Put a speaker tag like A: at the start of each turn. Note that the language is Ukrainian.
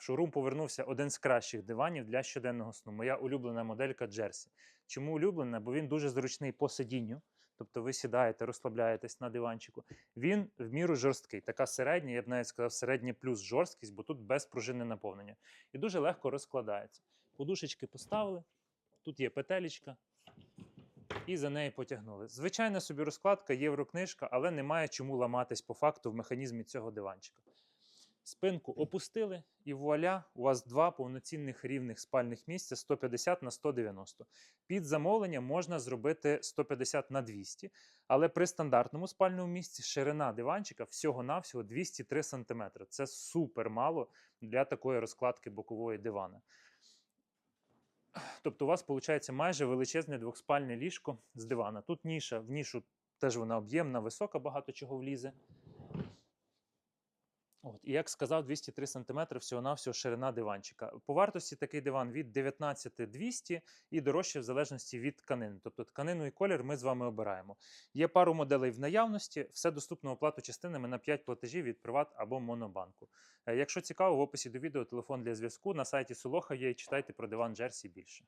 A: В шоурум повернувся один з кращих диванів для щоденного сну. Моя улюблена моделька Джерсі. Чому улюблена? Бо він дуже зручний по сидінню. Тобто ви сідаєте, розслабляєтесь на диванчику. Він в міру жорсткий, така середня, я б навіть сказав, середня плюс жорсткість, бо тут без пружини наповнення. І дуже легко розкладається. Подушечки поставили, тут є петелечка, і за неї потягнули. Звичайна собі розкладка, єврокнижка, але немає чому ламатись по факту в механізмі цього диванчика. Спинку опустили, і вуаля, у вас два повноцінних рівних спальних місця 150 на 190. Під замовлення можна зробити 150 на 200, але при стандартному спальному місці ширина диванчика всього-навсього 203 см. Це супер мало для такої розкладки бокової дивана. Тобто у вас виходить майже величезне двохспальне ліжко з дивана. Тут ніша, в нішу теж вона об'ємна, висока, багато чого влізе. І як сказав, 203 см всього-навсього ширина диванчика. По вартості такий диван від 19 200 і дорожче в залежності від тканини. Тобто тканину і колір ми з вами обираємо. Є пару моделей в наявності, все доступно оплату частинами на 5 платежів від Приват або Монобанку. Е, Якщо цікаво, в описі до відео телефон для зв'язку на сайті Солоха є. Читайте про диван Джерсі більше.